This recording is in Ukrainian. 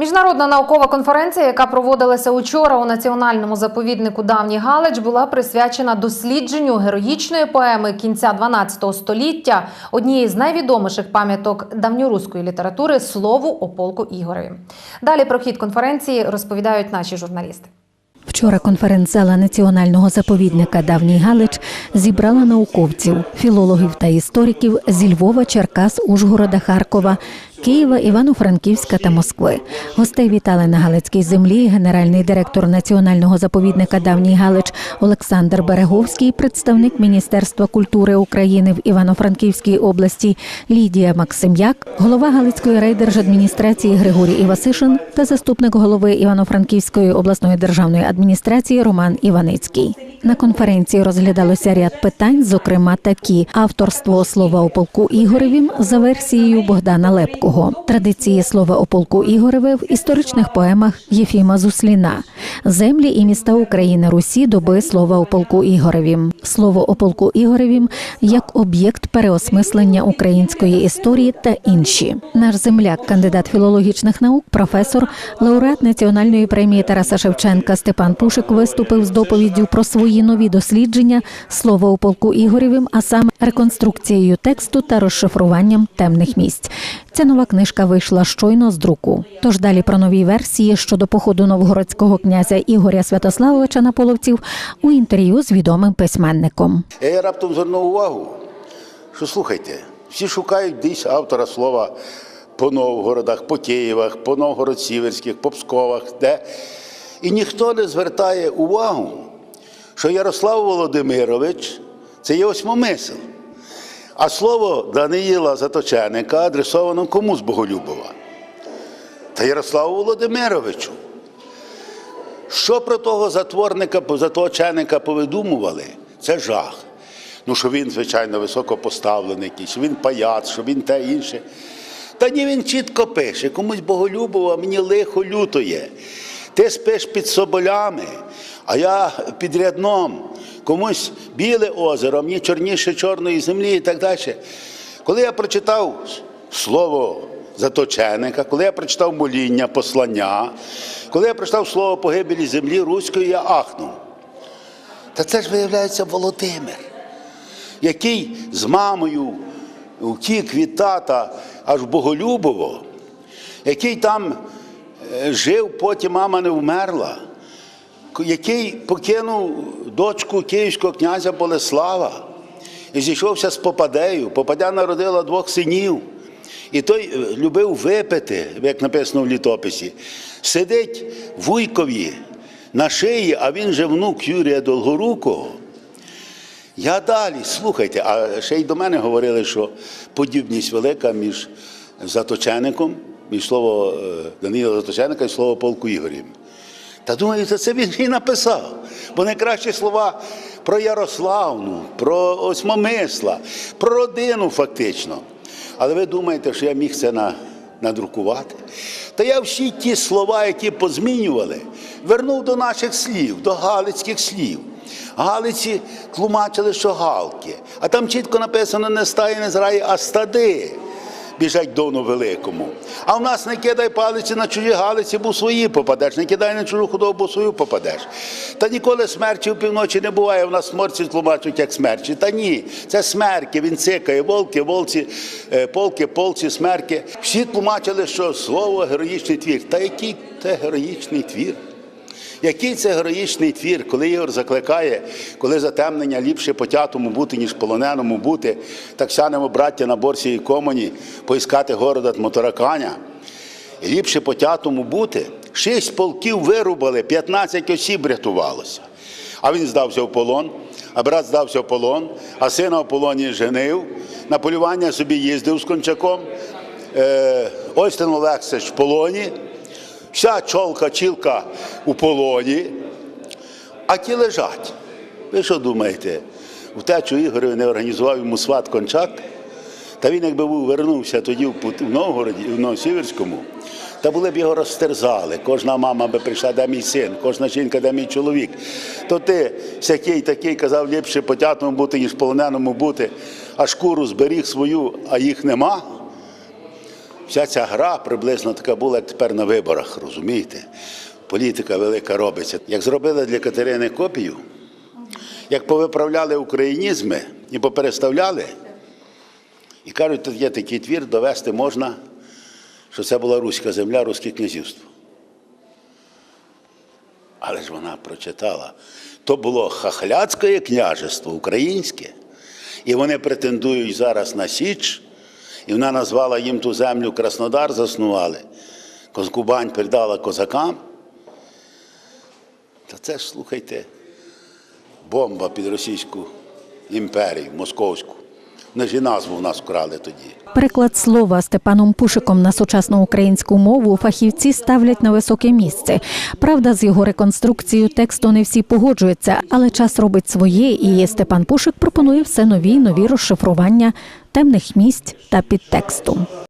Міжнародна наукова конференція, яка проводилася учора у національному заповіднику Давній Галич, була присвячена дослідженню героїчної поеми кінця 12 століття, однієї з найвідоміших пам'яток давньоруської літератури слову о полку Ігореві. Далі про хід конференції розповідають наші журналісти. Вчора конференц-зала національного заповідника Давній Галич зібрала науковців, філологів та істориків зі Львова, Черкас, Ужгорода, Харкова, Києва, Івано-Франківська та Москви. Гостей вітали на Галицькій землі генеральний директор національного заповідника Давній Галич Олександр Береговський, представник Міністерства культури України в Івано-Франківській області Лідія Максим'як, голова Галицької райдержадміністрації Григорій Івасишин та заступник голови Івано-Франківської обласної державної адміністрації Роман Іваницький. На конференції розглядалося ряд питань, зокрема такі: авторство слова о полку Ігоревім за версією Богдана Лепкого, традиції слова о полку Ігореве в історичних поемах Єфіма Зусліна, землі і міста України Русі доби слова о полку Ігоревім, слово о полку Ігоревім як об'єкт переосмислення української історії та інші. Наш земляк, кандидат філологічних наук, професор, лауреат національної премії Тараса Шевченка Степан Пушик виступив з доповіддю про свої нові дослідження слова у полку Ігорєвим, а саме реконструкцією тексту та розшифруванням темних місць. Ця нова книжка вийшла щойно з друку. Тож далі про нові версії щодо походу новгородського князя Ігоря Святославовича на половців у інтерв'ю з відомим письменником. Я раптом звернув увагу, що слухайте, всі шукають десь автора слова по Новгородах, по Києвах, по Новгород-Сіверських, по Псковах, де. І ніхто не звертає увагу, що Ярослав Володимирович це є осьмомисел. А слово Даниїла Заточеника адресовано кому з Боголюбова? Та Ярославу Володимировичу. Що про того затворника, заточеника повидумували? Це жах. Ну, що він, звичайно, високо поставлений, якийсь, що він паяц, що він те інше. Та ні, він чітко пише, комусь боголюбово, а мені лихо лютоє. Ти спиш під соболями, а я під рядном. Комусь біле озеро, мені чорніше чорної землі і так далі. Коли я прочитав слово заточеника, коли я прочитав моління, послання, коли я прочитав слово погибелі землі руської, я ахнув. Та це ж виявляється Володимир, який з мамою втік від тата аж Боголюбово, який там жив, потім мама не вмерла, який покинув дочку київського князя Болеслава і зійшовся з Попадею. Попадя народила двох синів. І той е, любив випити, як написано в літописі. Сидить вуйкові на шиї, а він же внук Юрія Долгорукого. Я далі, слухайте, а ще й до мене говорили, що подібність велика між Заточеником, між слово е, Даниїла і слово полку Ігорів. Та думаю, це, це він і написав. Бо найкращі слова про Ярославну, про Осьмомисла, про родину фактично. Але ви думаєте, що я міг це на, надрукувати? Та я всі ті слова, які позмінювали, вернув до наших слів, до галицьких слів. Галиці тлумачили, що галки. А там чітко написано не стаї, не зраї, а стади біжать дону великому. А в нас не кидай палиці на чужі галиці, бо свої попадеш, не кидай на чужу худобу, бо свою попадеш. Та ніколи смерчі в півночі не буває. У нас сморці тлумачать як смерчі. Та ні, це смерки, він цикає, волки, волці, е, полки, полці, смерки. Всі тлумачили, що слово героїчний твір. Та який це героїчний твір? Який це героїчний твір, коли Ігор закликає, коли затемнення ліпше потятому бути, ніж полоненому бути, так сянемо браття на борсі і комоні, поіскати города Мотораканя. Ліпше потятому бути. Шість полків вирубали, 15 осіб рятувалося. А він здався в полон, а брат здався в полон, а сина в полоні женив, на полювання собі їздив з кончаком. Е, Остин Олексич в полоні. Вся чолка, чілка у полоні, а ті лежать. Ви що думаєте, втечу Ігореві не організував йому сват Кончак? Та він, якби був вернувся тоді в Новгороді, в Новосіверському, та були б його розтерзали. Кожна мама би прийшла, де мій син, кожна жінка, де мій чоловік. То ти всякий такий казав, ліпше потятому бути, ніж полоненому бути, а шкуру зберіг свою, а їх нема. Вся ця гра приблизно така була, як тепер на виборах, розумієте? Політика велика робиться. Як зробили для Катерини копію, як повиправляли українізми і попереставляли, і кажуть, тут є такий твір, довести можна, що це була руська земля, руське князівство. Але ж вона прочитала. То було хахляцьке княжество, українське. І вони претендують зараз на Січ, і вона назвала їм ту землю Краснодар, заснували. Кубань передала козакам. Та це ж, слухайте, бомба під Російську імперію, московську. І назву в нас вкрали тоді. Переклад слова Степаном Пушиком на сучасну українську мову фахівці ставлять на високе місце. Правда, з його реконструкцією тексту не всі погоджуються, але час робить своє, і Степан Пушик пропонує все нові нові розшифрування темних місць та підтексту.